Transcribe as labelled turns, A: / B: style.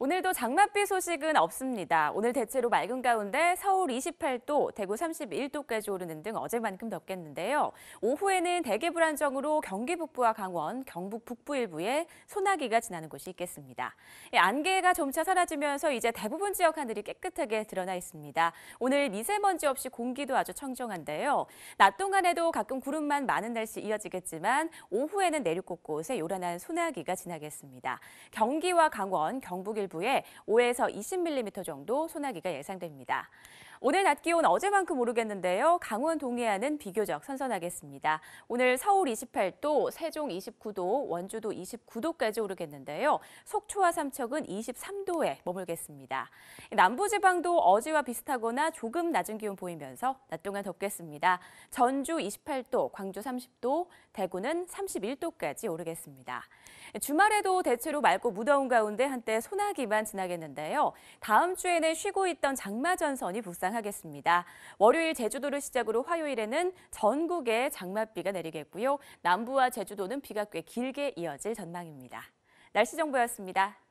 A: 오늘도 장맛비 소식은 없습니다. 오늘 대체로 맑은 가운데 서울 28도, 대구 31도까지 오르는 등 어제만큼 덥겠는데요. 오후에는 대기 불안정으로 경기 북부와 강원, 경북 북부 일부에 소나기가 지나는 곳이 있겠습니다. 안개가 점차 사라지면서 이제 대부분 지역 하늘이 깨끗하게 드러나 있습니다. 오늘 미세먼지 없이 공기도 아주 청정한데요. 낮 동안에도 가끔 구름만 많은 날씨 이어지겠지만 오후에는 내륙 곳곳에 요란한 소나기가 지나겠습니다. 경기와 강원, 경북 일부 일부에 5에서 20mm 정도 소나기가 예상됩니다. 오늘 낮 기온 어제만큼 오르겠는데요. 강원 동해안은 비교적 선선하겠습니다. 오늘 서울 28도, 세종 29도, 원주도 29도까지 오르겠는데요. 속초와 삼척은 23도에 머물겠습니다. 남부지방도 어제와 비슷하거나 조금 낮은 기온 보이면서 낮 동안 덥겠습니다. 전주 28도, 광주 30도, 대구는 31도까지 오르겠습니다. 주말에도 대체로 맑고 무더운 가운데 한때 소나기 만 지나겠는데요. 다음 주에는 쉬고 있던 장마 전선이 북상 예상하겠습니다. 월요일 제주도를 시작으로 화요일에는 전국에 장맛비가 내리겠고요. 남부와 제주도는 비가 꽤 길게 이어질 전망입니다. 날씨 정보였습니다.